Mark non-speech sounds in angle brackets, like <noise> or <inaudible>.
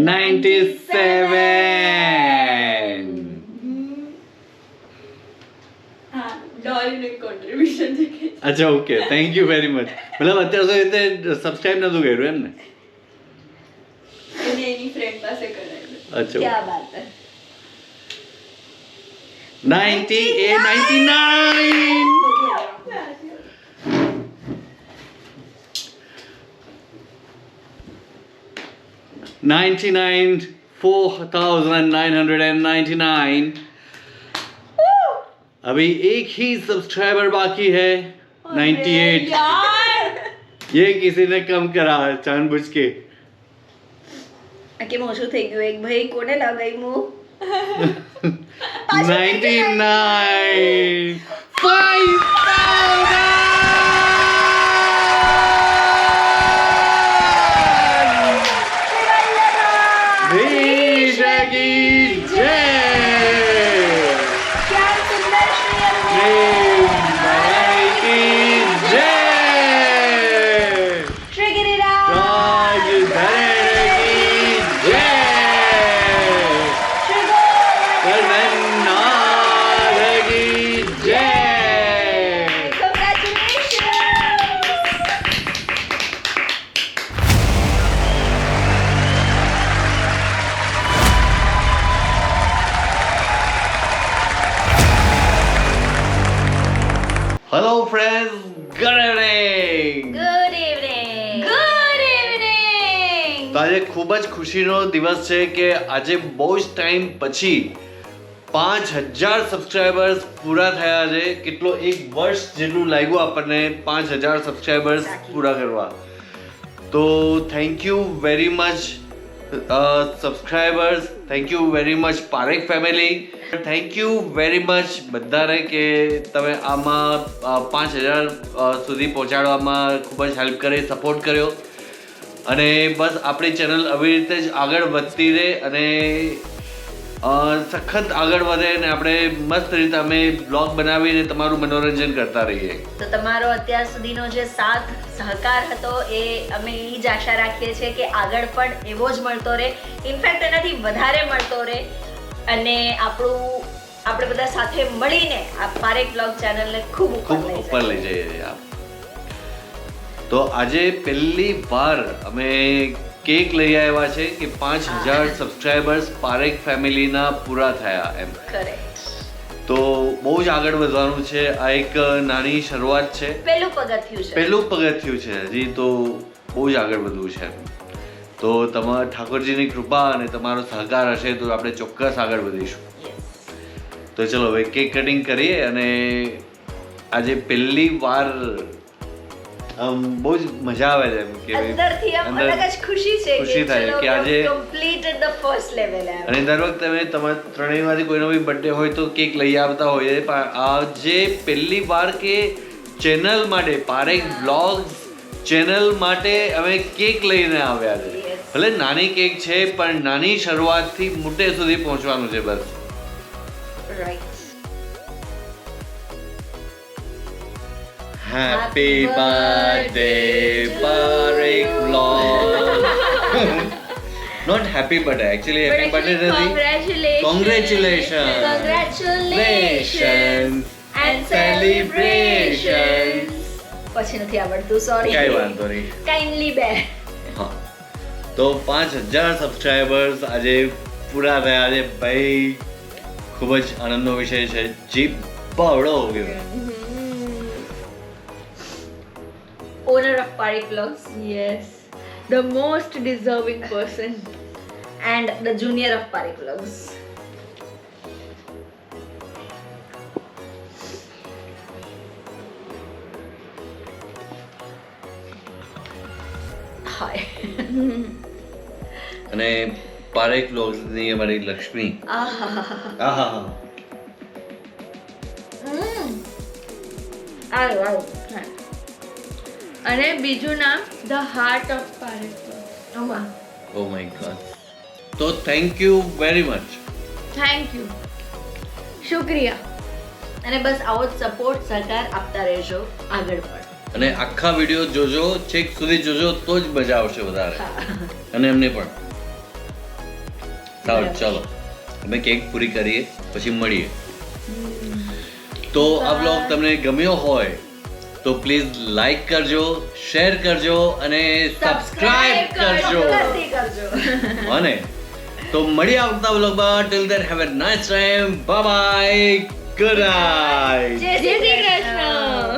Ninety seven અચ્છા okay thank you very much મતલબ અત્યાર સુધી તે સબસ્ક્રાઇબ નતું કર્યું એમ ને અચ્છા. નાઇન્ટી એ નાઇન્ટી નાઇન 99,4999 अभी एक ही सब्सक्राइबर बाकी है 98 <laughs> ये किसी ने कम करा है चाँद बुझ के આખી મોશું થઈ एक भाई कोने કોને લગાઈ મુ 99 5 જિંદગી જય hello friends good evening good evening good evening તો આજે ખૂબ જ ખુશીનો દિવસ છે કે આજે બહુ જ ટાઈમ પછી પાંચ હજાર સબસ્ક્રાઈબર્સ પૂરા થયા છે. કેટલો એક વર્ષ જેટલું લાગ્યું આપણને પાંચ હજાર સબસ્ક્રાઈબર્સ પૂરા કરવા. તો thank you very much subscribers thank you very much Parekh family thank you very much બધાને, કે તમે આમાં પાંચ હજાર સુધી પહોંચાડવામાં ખૂબ જ હેલ્પ કરી સપોર્ટ કર્યો. અને બસ આપણી ચેનલ આવી રીતે જ આગળ વધતી રહે અને સખત આગળ વધે અને આપણે મસ્ત રીતે અમે બ્લોગ બનાવીને તમારું મનોરંજન કરતા રહીએ. તો તમારો અત્યાર સુધીનો જે સાથ સહકાર હતો એ અમે એ જ આશા રાખીએ છીએ કે આગળ પણ એવો જ મળતો રહે. ઇનફેક્ટ એનાથી વધારે મળતો રહે અને આપણું આપણે બધા સાથે મળીને આ પારેખ બ્લોગ ચેનલને ખૂબ ખૂબ ઉપર લઈ જઈએ. તો આજે પહેલી વાર અમે કેક લઈ આવ્યા છે કે પાંચ હજાર સબસ્ક્રાઈબર્સ પારેખ ફેમિલીના પૂરા થયા એમ. તો બહુ જ આગળ વધવાનું છે. આ એક નાની શરૂઆત છે. પહેલું પગથિયું છે. પહેલું પગથિયું છે હજી તો બહુ જ આગળ વધવું છે. તો તમારા ઠાકોરજીની કૃપા અને તમારો સહકાર હશે તો આપણે ચોક્કસ આગળ વધીશું. તો ચલો હવે કેક કટિંગ કરીએ અને આજે પહેલી વાર આમ બહુ જ મજા આવે છે એમ કે અંદરથી આમ અલગ જ ખુશી છે ખુશી થાય કે આજે કમ્પ્લીટેડ ધ ફર્સ્ટ લેવલ અને દર વખતે અમે તમારા ત્રણેયમાંથી કોઈનો બી બર્થડે હોય તો કેક લઈ આવતા હોઈએ પણ આજે પહેલી વાર કે ચેનલ માટે પારેખ બ્લોગ્સ ચેનલ માટે અમે કેક લઈને આવ્યા છે. ભલે નાની કેક છે પણ નાની શરૂઆતથી મોટે સુધી પહોંચવાનું છે બસ. Right Happy birthday, Parik vlog. Not happy birthday, actually happy birthday Congratulations. Congratulations. Congratulations. and celebrations. પછી નથી આવડતું સોરી કઈ વાંધો નહીં કાઇન્ડલી બે હા તો પાંચ હજાર સબસ્ક્રાઈબર્સ આજે પૂરા થયા છે ભાઈ ખૂબ જ આનંદનો વિષય છે જીપ બાવડો ગયો owner of Parik blogs Yes. The most deserving person. And the junior of Parik blogs hi અને પારેખ વ્લોગ્સની અમારી લક્ષ્મી. આહા આહા આવ આવ. અને બીજું નામ ધ હાર્ટ ઓફ પારેખ ઓમાં ઓ માય ગોડ તો thank you very much thank you શુક્રિયા. અને બસ આવો જ સપોર્ટ સહકાર આપતા રહેજો આગળ પણ. અને આખા વીડિયો જોજો છેક સુધી જોજો તો જ મજા આવશે વધારે. અને એમને પણ. સારું ચાલો. અમે કેક પૂરી કરીએ પછી મળીએ. તો આ બ્લોગ તમને ગમ્યો હોય તો પ્લીઝ લાઈક કરજો શેર કરજો અને સબસ્ક્રાઇબ કરજો. અને તો મળીએ આવતા વ્લોગમાં. Till then have a nice time bye bye good night જય શ્રી કૃષ્ણ.